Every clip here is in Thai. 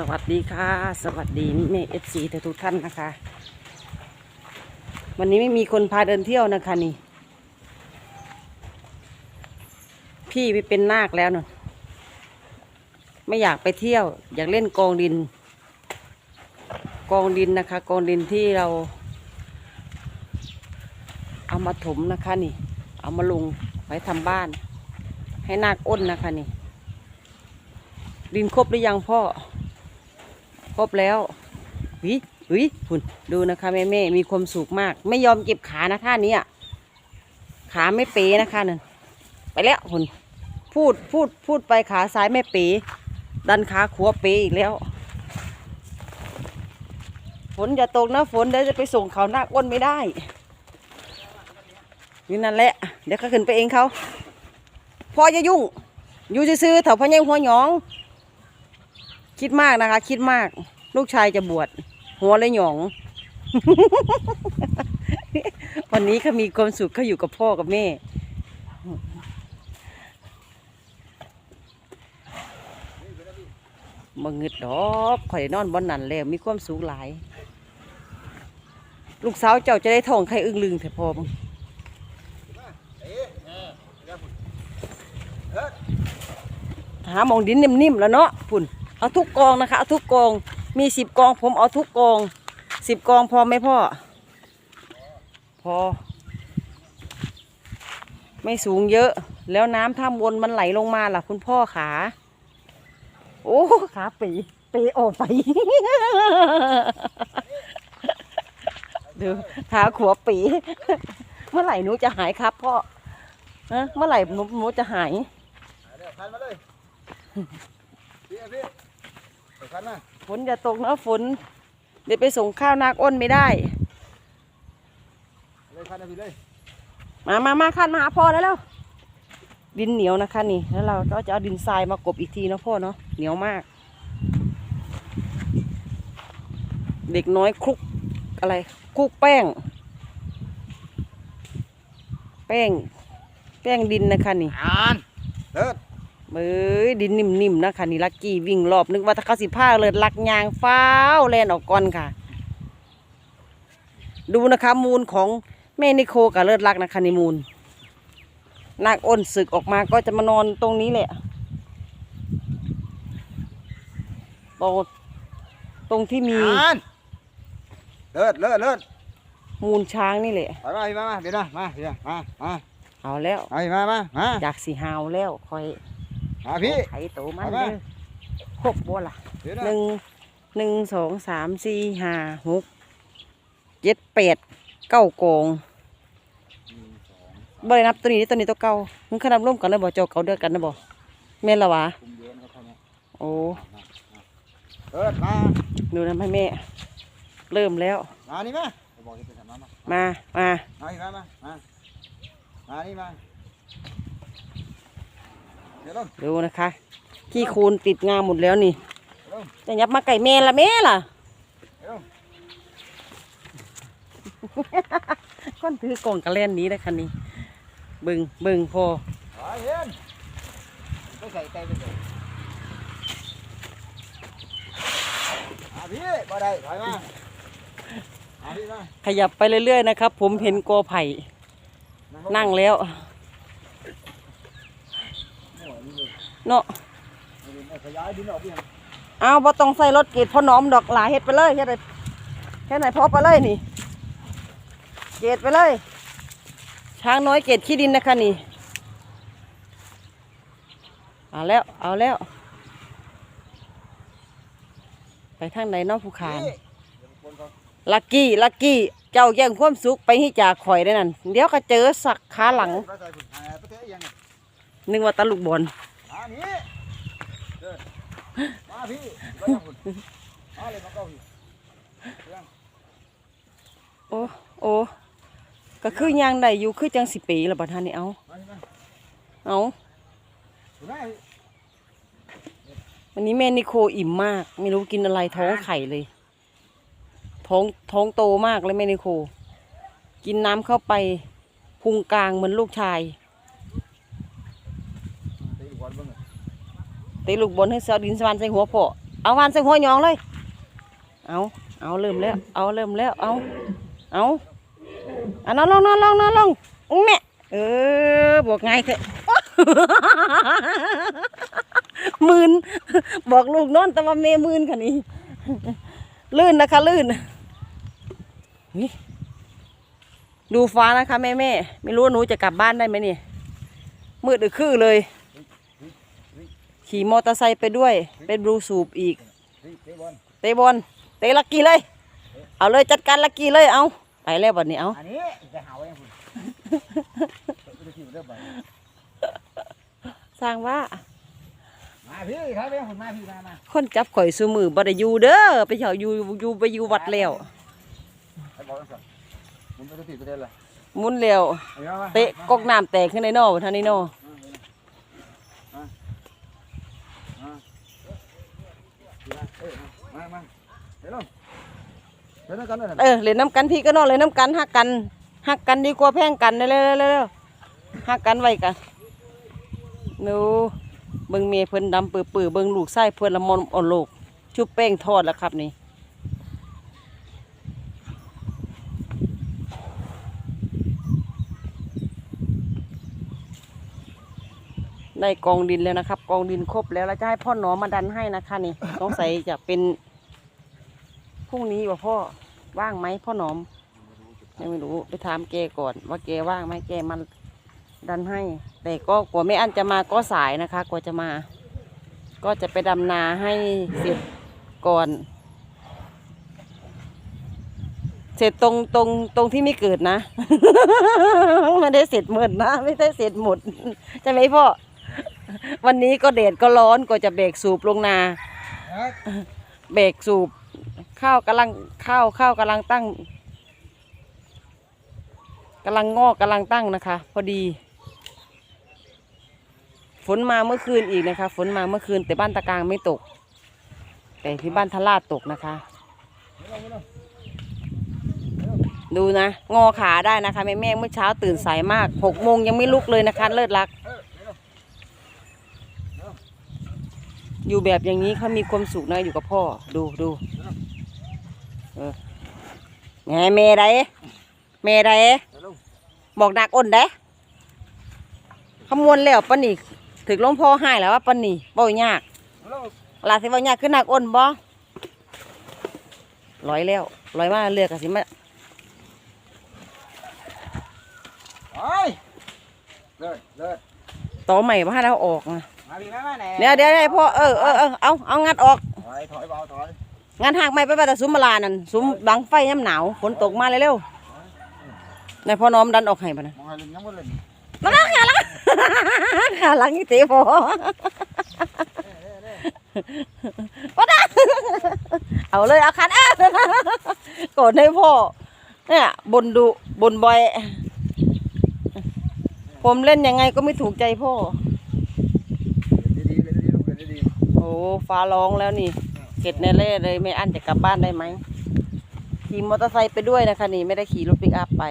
สวัสดีค่ะ สวัสดีแม่เอฟซีทุกท่านนะคะ วันนี้ไม่มีคนพาเดินเที่ยวนะคะนี่ พี่ไปเป็นนาคแล้วเนอะไม่อยากไปเที่ยว อยากเล่นกองดิน กองดินนะคะ กองดินที่เรา เอามาถมนะคะนี่ เอามาลงไว้ทำบ้าน ให้นาคอ้นนะคะนี่ดินครบหรือยังพ่อ ครบแล้ววิวิคุณดูนะคะแม่แม่มีความสุขมาก ไม่ยอมเก็บขานะท่านี้ขาไม่เป๋นะคะนั่นไปแล้วคุณพูดพูดพูดไปขาซ้ายไม่เป๋ดันขาขวาเป๋อีกแล้ว ฝนอย่าตกนะฝนเดี๋ยวจะไปส่งเขาหน้าก้นไม่ได้นี่นั่นแหละเดี๋ยวเขาขึ้นไปเองเขาพ่อจะยุ่งอยู่ซื้อเถาพะยังหัวหยอง คิดมากนะคะ คิดมาก ลูกชายจะบวชหัวเลยหยอง วันนี้เขามีความสุขเขาอยู่กับพ่อกับแม่บังเงิดดอกข่อยนอนบนนั่นแล้วมีความสุขหลาย ลูกสาวเจ้าจะได้ท่องใครอึ้งลึงแต่พอมึงหามองดินนิ่มๆแล้วเนาะพุ่น เอาทุกกองนะคะเอาทุกกองมีสิบกองผมเอาทุกกองสิบกองพอไหมพ่อ พอ ไม่สูงเยอะ แล้วน้ำท่ามบนมันไหลลงมาล่ะ คุณพ่อขาโอ้ขาปีปีออกไปดูขาขวบปี เมื่อไหร่หนูจะหายครับพ่อฮะเมื่อไหร่หนูหนูจะหายเดี๋ยวคันมาเลยพี่ พี่เดี๋ยวคันมาฝนอย่าตกนะฝน เดี๋ยวไปส่งข้าวนาคอ้นไม่ได้ เลยคันนะพี่เลยมามามาคันมาหาพ่อแล้วแล้วดินเหนียวนะคะนี่ แล้วเราก็จะเอาดินทรายมากบอีกทีนะพ่อเนาะ เหนียวมาก เด็กน้อยคลุกอะไรคลุกแป้ง แป้ง แป้งดินนะคะนี่ อ่านเลิศ เอ้ยดินนิ่มๆนะคะนี่ลักกี้วิ่งรอบนึกว่าถ้าเขาสิผ้าเลยลักยางฟ้าวแลนออกก่อนค่ะ ดูนะคะมูลของแม่นิโคกับเลิศรักนะคะนี่มูลนาคอ้นศึกออกมาก็จะมานอนตรงนี้แหละตรงตรงที่มีอ่านเลิศเลิศเลิศมูลช้างนี่แหละไปมาพี่มามาเดี๋ยวนะมาเดี๋ยวมามาเอาแล้ว ไปมามามาจากสีหาวแล้วคอย มาพี่ไถโตมันเอามาเด้อครบบัวล่ะเดี๋ยวนะหนึ่งหนึ่งสองสามสี่ห้าหกเจ็ดแปดเก้าโกงบ่ได้นับตัวนี้ตัวนี้ตัวเก่ามึงขนับร่วมกันนะบ่เจ้าเก่าเดือกันนะบ่แม่นละวะคุมเย็นเขาเข้ามาโอ้เลิศมาดูนะแม่แม่เริ่มแล้ว มานี่มาไปบอกที่เป็นสำนักมา มามามาพี่มา มา มา มา นี่มาเดี๋ยวลงดูนะคะขี้คูณติดงามหมดแล้วนี่เริ่มจะยับมาไก่แม่ละแม่ล่ะเดี๋ยวก้อนถือกล่องกระเล่นนี้นะคะนี่เบึงเบึงพอไปเห็นไปใส่ใจไปใส่มาพี่บ่ได้ถอยมามาพี่มาขยับไปเรื่อยๆนะครับ ผมเห็นกอไผ่ลงนั่งแล้ว เนาะขยาเพียงเอาบ่ต้องใส่รถเกตพ่อน้อมดอกหลายเฮ็ดไปเลยเฮ็ดได้แค่ไหนพอไปเลยนี่ เกตไปเลย ช้างน้อยเกตขี้ดินนะคะนี่ เอาแล้ว เอาแล้ว ไปทางไหนน้องผู้ขานลักกี้ลักกี้เจ้าแย่งความสุขไปให้จากข่อยได้นั่น เดี๋ยวก็เจอสักขาหลังไปใส่งหาไปเทยังไงนึกว่าตะลุกบอล นี่เดินมาพี่ไปยังคุณมาเลยมาเก้าพี่ยังโอ้โอ้ก็คือยางได้อยู่คือจังสิปีละบัดท่านนี่เอามาพี่มาเอาถึงไหนวันนี้แม่นิโคอิ่มมาก ไม่รู้กินอะไรท้องไข่เลย ท้องท้องโตมากเลยแม่นิโค กินน้ำเข้าไปพุงกลางเหมือนลูกชาย ตีลูกบอลให้เสาดินสวรรค์ใส่หัวพ่อเอาวานใส่หัวยองเลย เอาเอาเริ่มแล้ว เอาเริ่มแล้ว เอาเอาอะนอนลงนอนลงนอนลงอุ้งแม่เออบอกไงเถอะมืนบอกลูกนอนแต่ว่าเมมืนค่ะนี่ลื่นนะคะลื่นนี่ดูฟ้านะคะแม่แม่ไม่รู้ว่าหนูจะกลับบ้านได้ไหมเนี่ยมืดอึคือเลย ขี่มอเตอร์ไซค์ไปด้วย เป็นบลูสูบอีกเฮ้ยเตะบอลเตะบอลเตะลักกี้เลย เอาเลยจัดการลักกี้เลยเอาไปแล้วบัดนี้เอาอันนี้จะหาไว้ยังคุณจะคิวเริ่มไปสร้างว่า มาพี่ครับเองคุณมาพี่มามาคนจับข่อยซูมือบ่ได้อยู่เด้อไปเฉาอยู่อยู่ไปอยู่วัดแล้วให้บอกกันก่อนมึงไปติดประเด็นเลยหมุนแล้วเตะกอกน้ำแตกขึ้นในนอท่านนี่นอ มามาเดี๋ยวลงเดี๋ยวกันเลยเออเล่นน้ำกันพี่ก็นอนเลยน้ำกันหักกันหักกันดีกว่าแพ่งกันเร็วเร็วหักกันไว้กันหนูเบิ้งเมียเพิ่นดำปื้อปื้อเบิ้งลูกไส้เพิ่นละมอนอ่อนลูกชุบแป้งทอดแล้วครับนี่ ได้กองดินแล้วนะครับ กองดินครบแล้วเราจะให้พ่อหนอมาดันให้นะคะนี่สงสัยจะเป็นพรุ่งนี้ว่าพ่อว่างไหมพ่อหนอมยังไม่รู้ไปถามแกก่อน ว่าแกว่างไหมแกมันดันให้ แต่ก็กว่าไม่อันจะมาก็สายนะคะ กว่าจะมา ก็จะไปดำนาให้เสร็จก่อน เสร็จตรงตรงตรงที่ไม่เกิดนะ ไม่ได้เสร็จหมดนะ ไม่ได้เสร็จหมดใช่ไหมพ่อ วันนี้ก็เดดก็ร้อนก็จะเบรกสูบลงนา เบรกสูบ ข้าวกำลังข้าวข้าวกำลังตั้งกำลังงอกกำลังตั้งนะคะ พอดี ฝนมาเมื่อคืนอีกนะคะ ฝนมาเมื่อคืนแต่บ้านตะกางไม่ตก แต่ที่บ้านทลาดตกนะคะ ดูนะ งอขาได้นะคะแม่แม่เมื่อเช้าตื่นสายมากหกโมงยังไม่ลุกเลยนะคะ เลิศรัก อยู่แบบอย่างนี้เขามีความสุขนะอยู่กับพ่อ ดูดูเออไงเมย์ไดเมย์ไดบอกดักอ้นได้ขมวนแล้วปะนี่ถึงหลวงพ่อให้แล้วว่าปะนี่บ่ยากลาสิบ่ยากขึ้นนักอ้นบ่ลอยแล้วลอยมาเลือกกสิมาเฮ้ยเลิศเลิศต่อใหม่มาให้เราออกนะ มาพี่มามาแน่เดี๋ยวเดี๋ยวเดี๋ยวพ่อเออเออเออเอาเอางัดออกถอยถอยเบาถอยงานหากไม่ไปไปแต่ซุ้มมาลานั่นซุ้มบังไฟย่ำหนาวฝนตกมาเร็วๆนายพ่อน้อมดันออกให้ปะนะมองให้ลิงยังไม่เล่นมาขาหลังขาหลังอีเต๋พอปะนะเอาเลยเอาคันเอ้าโกรธให้พ่อเนี่ยบนดุบนบ่อย ผมเล่นยังไงก็ไม่ถูกใจพ่อ ดีๆเล่นดีๆลูกเล่นดี โอ้ฟ้าร้องแล้วนี่เข็ดแน่เล่เลยไม่อั้นจะกลับบ้านได้ไหมขี่มอเตอร์ไซค์ไปด้วยนะคะนี่ไม่ได้ขี่รถปิกอัพไป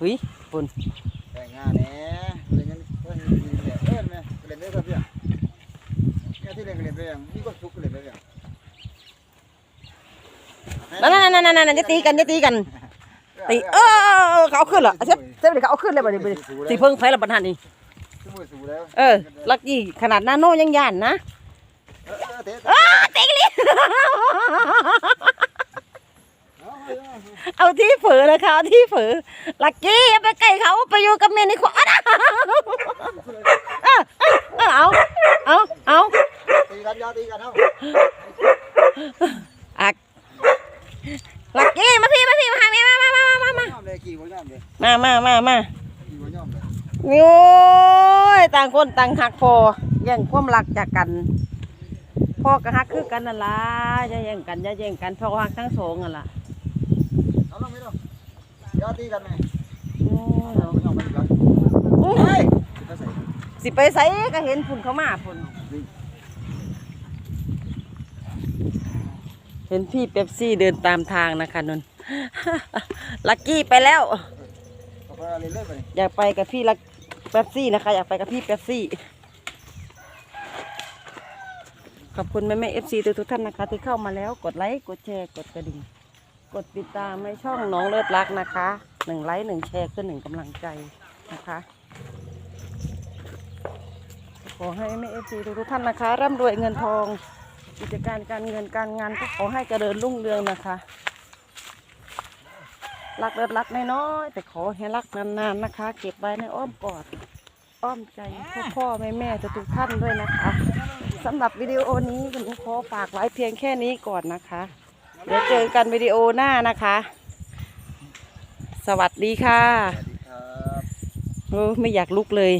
หุยปุ่นๆแต่งงานแน่เล่นยังเล่นดีเลยเล่นไหมเล่นได้ก็เพียงเนี่ยที่เล่นก็เล่นไปอย่างมีความสุขก็เล่นไปอย่างนั่นนั่นนั่นนั่นนั่นจะตีกันจะตีกันตีเออเออเออเขาเอาขึ้นเหรอเชฟเชฟเดี๋ยวเขาเอาขึ้นเลยบ่ดิบ่ดิสีเพิ่งไฟละบันทันนี่สู้ มือสู้แล้วเออลักกี้ขนาดหน้าโน่ยังย่านนะเออเออเตะอ้าเตะกันเลยเอาที่เผลอนะคะเอาที่เผลอลักกี้อย่าไปใกล้เขาไปอยู่กับเมียนี่ขวานเอาเอาเอาตีกันยาตีกันเอ้าอักลักกี้มาพี่มาพี่มาหาเมียมามามามามาย่อมเลยกี่วันย่อมเลยมามามา โอ้ยต่างคนต่างหักพอแย่งความรักจากกันพ่อก็หักคือกันนั่นล่ะอย่าแย่งกันอย่าแย่งกันพ่อก็หักทั้งสองนั่นล่ะเอาลงไม่ลงยาตีกันไหมโอ้ยสิไปใส่ก็เห็นฝุ่นเขามาฝุ่นเห็นพี่เป๊ปซี่เดินตามทางนะคะนนลักกี้ไปแล้ว อยากไปกับพี่ลักเป๊ปซี่นะคะ อยากไปกับพี่เป๊ปซี่ ขอบคุณแม่แม่เอฟซีทุกท่านนะคะ ที่เข้ามาแล้วกดไลค์กดแชร์กดกระดิ่ง กดติดตามในช่องน้องเลิศรักนะคะหนึ่งไลค์หนึ่งแชร์คือหนึ่งกำลังใจนะคะขอให้แม่เอฟซีทุกท่านนะคะร่ำรวยเงินทอง กิจการการเงินการงานก็ขอให้เจริญรุ่งเรืองนะคะ รักเลิศรักน้อยๆแต่ขอให้รักนานๆนะคะ เก็บไว้ในอ้อมกอดอ้อมใจพ่อพ่อแม่แม่ทุกๆท่านด้วยนะคะสำหรับวิดีโอนี้คุณหนูขอฝากไว้เพียงแค่นี้ก่อนนะคะ เดี๋ยวเจอกันวิดีโอหน้านะคะ สวัสดีค่ะสวัสดีครับโอ้ไม่อยากลุกเลย